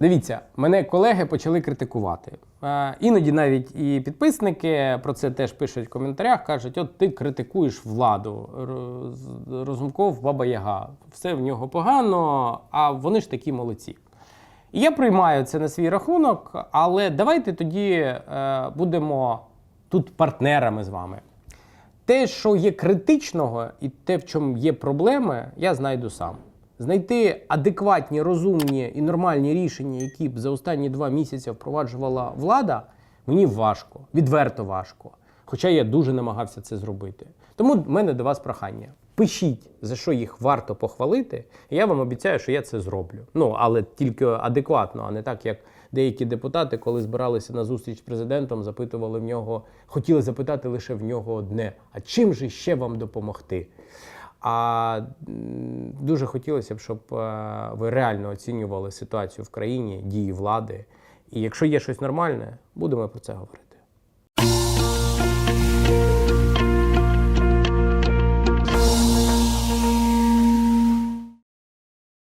Дивіться, мене колеги почали критикувати. Е, іноді навіть і підписники про це теж пишуть в коментарях, кажуть: от ти критикуєш владу, Роз- Розумков, Баба Яга, все в нього погано, а вони ж такі молодці. І я приймаю це на свій рахунок, але давайте тоді е, будемо тут партнерами з вами. Те, що є критичного, і те, в чому є проблеми, я знайду сам. Знайти адекватні, розумні і нормальні рішення, які б за останні два місяці впроваджувала влада, мені важко, відверто важко. Хоча я дуже намагався це зробити. Тому в мене до вас прохання. Пишіть, за що їх варто похвалити, і я вам обіцяю, що я це зроблю. Ну, але тільки адекватно, а не так, як деякі депутати, коли збиралися на зустріч з президентом, запитували в нього, хотіли запитати лише в нього одне: а чим же ще вам допомогти? А дуже хотілося б, щоб е, ви реально оцінювали ситуацію в країні, дії влади. І якщо є щось нормальне, будемо про це говорити.